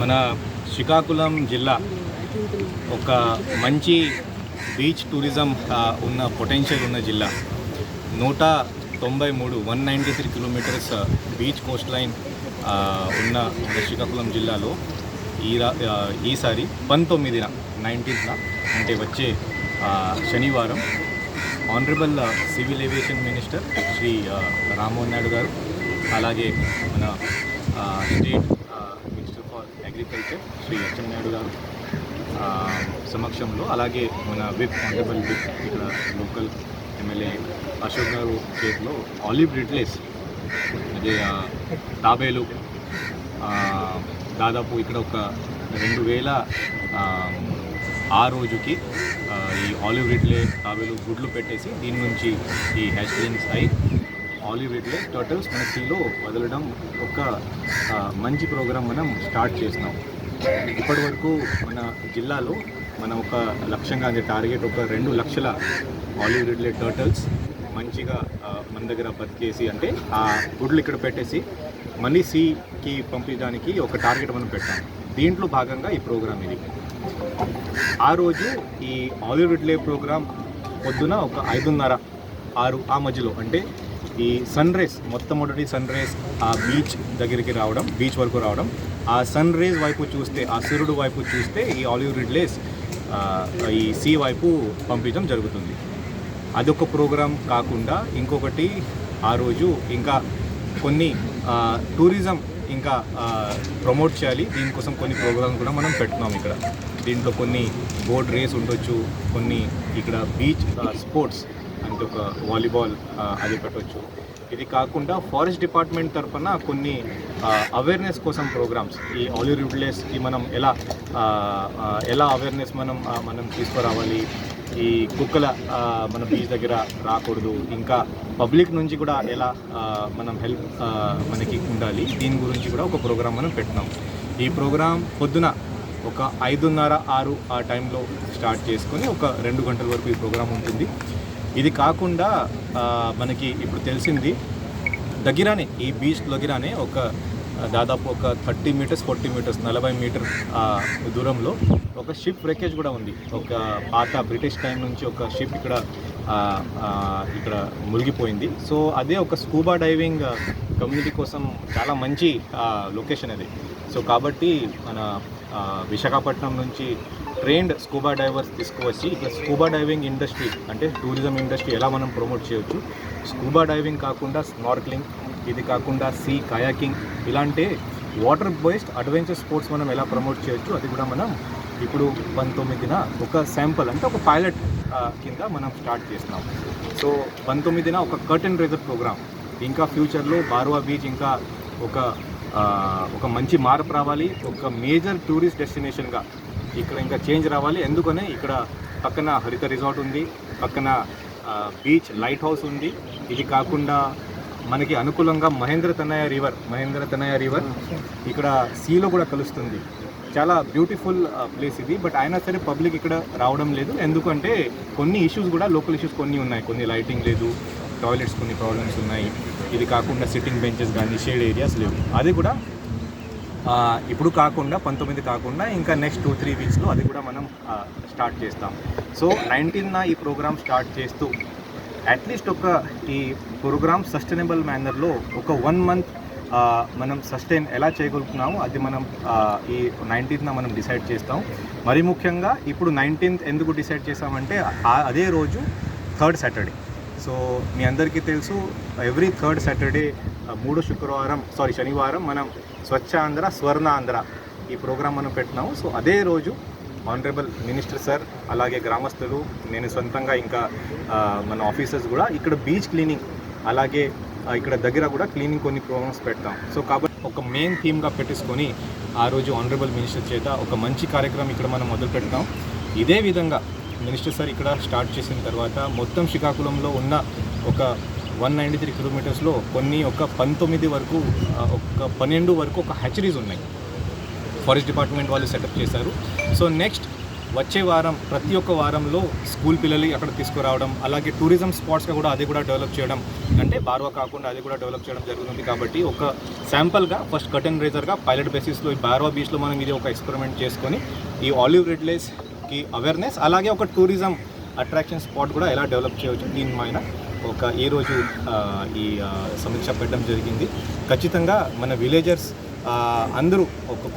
మన శ్రీకాకుళం జిల్లా ఒక మంచి బీచ్ టూరిజం ఉన్న పొటెన్షియల్ ఉన్న జిల్లా. నూట తొంభై మూడు one ninety three kilometres beach coast line ఉన్న శ్రీకాకుళం జిల్లాలో ఈ ఈసారి పంతొమ్మిదిన నైన్టీన్త్న అంటే వచ్చే శనివారం honourable civil aviation minister Shri Rammohan Naidu garu అలాగే మన స్టేట్ అగ్రికల్చర్ శ్రీ అచ్చెన్ నాయుడు గారు సమక్షంలో అలాగే మన విప్ ఆనరబుల్ విప్ ఇక్కడ లోకల్ ఎమ్మెల్యే అశోక్ గారు చేతిలో ఆలివ్ రిడ్లేస్ అదే తాబేలు దాదాపు ఇక్కడ ఒక రెండు వేల ఆ, రోజుకి ఈ ఆలివ్ రిడ్లే తాబేలు గుడ్లు పెట్టేసి దీని నుంచి ఈ హ్యాచ్లింగ్స్ అయి ఆలివ్ టర్టల్స్ మన సీలో వదలడం ఒక మంచి ప్రోగ్రాం మనం స్టార్ట్ చేసినాం. ఇప్పటి వరకు మన జిల్లాలో మనం ఒక లక్ష్యంగా అదే టార్గెట్ ఒక రెండు లక్షల ఆలివ్ రిడ్లే టర్టల్స్ మంచిగా మన దగ్గర బతికేసి అంటే ఆ గుడ్లు ఇక్కడ పెట్టేసి మళ్ళీ సీకి పంపించడానికి ఒక టార్గెట్ మనం పెట్టాం. దీంట్లో భాగంగా ఈ ప్రోగ్రామ్ ఇది. ఆ రోజు ఈ ఆలివ్ రిడ్లే ప్రోగ్రామ్ పొద్దున ఒక ఐదున్నర ఆరు ఆ మధ్యలో. అంటే ఈ సన్ రేస్ మొట్టమొదటి సన్ రేస్ ఆ బీచ్ దగ్గరికి రావడం బీచ్ వరకు రావడం. ఆ సన్ రేస్ వైపు చూస్తే ఆ సూర్యుడు వైపు చూస్తే ఈ ఆలివ్ రిడ్లేస్ ఈ సీ వైపు పంపించడం జరుగుతుంది. అదొక ప్రోగ్రాం కాకుండా ఇంకొకటి ఆ రోజు ఇంకా కొన్ని టూరిజం ఇంకా ప్రమోట్ చేయాలి. దీనికోసం కొన్ని ప్రోగ్రామ్స్ కూడా మనం పెట్టుకున్నాం ఇక్కడ. దీంట్లో కొన్ని బోట్ రేస్ ఉండొచ్చు కొన్ని ఇక్కడ బీచ్ స్పోర్ట్స్ అంటే ఒక వాలీబాల్ అది పెట్టవచ్చు ఇది కాకుండా ఫారెస్ట్ డిపార్ట్మెంట్ తరఫున కొన్ని అవేర్నెస్ కోసం ప్రోగ్రామ్స్ ఈ ఆలివ్ మనం ఎలా ఎలా అవేర్నెస్ మనం మనం తీసుకురావాలి ఈ కుక్కల మన బీచ్ దగ్గర రాకూడదు ఇంకా పబ్లిక్ నుంచి కూడా ఎలా మనం హెల్ప్ మనకి ఉండాలి దీని గురించి కూడా ఒక ప్రోగ్రామ్ మనం పెట్టినాం. ఈ ప్రోగ్రామ్ పొద్దున ఒక ఐదున్నర ఆరు ఆ టైంలో స్టార్ట్ చేసుకొని ఒక రెండు గంటల వరకు ఈ ప్రోగ్రాం ఉంటుంది. ఇది కాకుండా మనకి ఇప్పుడు తెలిసింది దగ్గరనే ఈ బీచ్ దగ్గరనే ఒక దాదాపు ఒక థర్టీ మీటర్స్ ఫార్టీ మీటర్స్ నలభై మీటర్ దూరంలో ఒక షిప్ బ్రేకేజ్ కూడా ఉంది. ఒక పాత బ్రిటిష్ టైం నుంచి ఒక షిప్ ఇక్కడ ఇక్కడ మునిగిపోయింది సో అదే ఒక స్కూబా డైవింగ్ కమ్యూనిటీ కోసం చాలా మంచి లొకేషన్ అది. సో కాబట్టి మన విశాఖపట్నం నుంచి ట్రైన్డ్ స్కూబా డైవర్స్ తీసుకువచ్చి ఇట్లా స్కూబా డైవింగ్ ఇండస్ట్రీ అంటే టూరిజం ఇండస్ట్రీ ఎలా మనం ప్రమోట్ చేయొచ్చు? స్కూబా డైవింగ్ కాకుండా స్నార్క్లింగ్ ఇది కాకుండా సీ కయాకింగ్ ఇలాంటి వాటర్ బేస్డ్ అడ్వెంచర్ స్పోర్ట్స్ మనం ఎలా ప్రమోట్ చేయొచ్చు? అది కూడా మనం ఇప్పుడు పంతొమ్మిదిన ఒక శాంపుల్ అంటే ఒక పైలట్ కింద మనం స్టార్ట్ చేస్తున్నాం. సో పంతొమ్మిదిన ఒక కర్టెన్ రేజర్ ప్రోగ్రామ్. ఇంకా ఫ్యూచర్లో బార్వా బీచ్ ఇంకా ఒక ఒక మంచి మార్పు రావాలి. ఒక మేజర్ టూరిస్ట్ డెస్టినేషన్గా ఇక్కడ ఇంకా చేంజ్ రావాలి. ఎందుకని ఇక్కడ పక్కన హరిత రిసార్ట్ ఉంది పక్కన బీచ్ లైట్ హౌస్ ఉంది. ఇది కాకుండా మనకి అనుకూలంగా మహేంద్ర తనయ రివర్ మహేంద్ర తనయ రివర్ ఇక్కడ సీలో కూడా కలుస్తుంది. చాలా బ్యూటిఫుల్ ప్లేస్ ఇది. బట్ అయినా సరే పబ్లిక్ ఇక్కడ రావడం లేదు. ఎందుకంటే కొన్ని ఇష్యూస్ కూడా లోకల్ ఇష్యూస్ కొన్ని ఉన్నాయి. కొన్ని లైటింగ్ లేదు టాయిలెట్స్ కొన్ని ప్రాబ్లమ్స్ ఉన్నాయి. ఇది కాకుండా సిట్టింగ్ బెంచెస్ కానీ షేడ్ ఏరియాస్ లేవు. అది కూడా ఇప్పుడు కాకుండా పంతొమ్మిది కాకుండా ఇంకా నెక్స్ట్ టూ త్రీ వీక్స్లో అది కూడా మనం స్టార్ట్ చేస్తాం. సో నైన్టీన్న ఈ ప్రోగ్రామ్ స్టార్ట్ చేస్తూ అట్లీస్ట్ ఒక ఈ ప్రోగ్రామ్ సస్టైనబుల్ మేనర్లో ఒక వన్ మంత్ మనం సస్టైన్ ఎలా చేయగలుగుతున్నామో అది మనం ఈ నైన్టీన్త్న మనం డిసైడ్ చేస్తాం. మరి ముఖ్యంగా ఇప్పుడు నైన్టీన్త్ ఎందుకు డిసైడ్ చేస్తామంటే అదే రోజు థర్డ్ సాటర్డే సో మీ అందరికీ తెలుసు ఎవ్రీ థర్డ్ సాటర్డే మూడో శుక్రవారం సారీ శనివారం మనం స్వచ్ఛ ఆంధ్ర స్వర్ణ ఆంధ్ర ఈ ప్రోగ్రాం మనం పెట్టినాము సో అదే రోజు ఆనరబుల్ మినిస్టర్ సార్ అలాగే గ్రామస్తులు నేను సొంతంగా ఇంకా మన ఆఫీసర్స్ కూడా ఇక్కడ బీచ్ క్లీనింగ్ అలాగే ఇక్కడ దగ్గర కూడా క్లీనింగ్ కొన్ని ప్రోగ్రామ్స్ పెడతాం. సో కాబట్టి ఒక మెయిన్ థీమ్గా పెట్టేసుకొని ఆ రోజు ఆనరబుల్ మినిస్టర్ చేత ఒక మంచి కార్యక్రమం ఇక్కడ మనం మొదలు పెడతాం ఇదే విధంగా మినిస్టర్ సార్ ఇక్కడ స్టార్ట్ చేసిన తర్వాత మొత్తం శ్రీకాకుళంలో ఉన్న ఒక వన్ నైంటీ త్రీ కిలోమీటర్స్లో కొన్ని ఒక పంతొమ్మిది వరకు ఒక పన్నెండు వరకు ఒక హ్యాచరీస్ ఉన్నాయి. ఫారెస్ట్ డిపార్ట్మెంట్ వాళ్ళు సెటప్ చేశారు. సో నెక్స్ట్ వచ్చే వారం ప్రతి ఒక్క వారంలో స్కూల్ పిల్లలు అక్కడ తీసుకురావడం అలాగే టూరిజం స్పాట్స్గా కూడా అది కూడా డెవలప్ చేయడం అంటే బార్వా కాకుండా అది కూడా డెవలప్ చేయడం జరుగుతుంది కాబట్టి ఒక శాంపుల్గా ఫస్ట్ కటన్ రేజర్గా పైలట్ బేసిస్లో ఈ బార్వా బీచ్లో మనం ఇది ఒక ఎక్స్పెరిమెంట్ చేసుకొని ఈ ఆలివ్ రెడ్లెస్కి అవేర్నెస్ అలాగే ఒక టూరిజం అట్రాక్షన్ స్పాట్ కూడా ఎలా డెవలప్ చేయవచ్చు దీని పైన ఒక ఈరోజు ఈ సమీక్ష పెట్టడం జరిగింది. ఖచ్చితంగా మన విలేజర్స్ అందరూ ఒక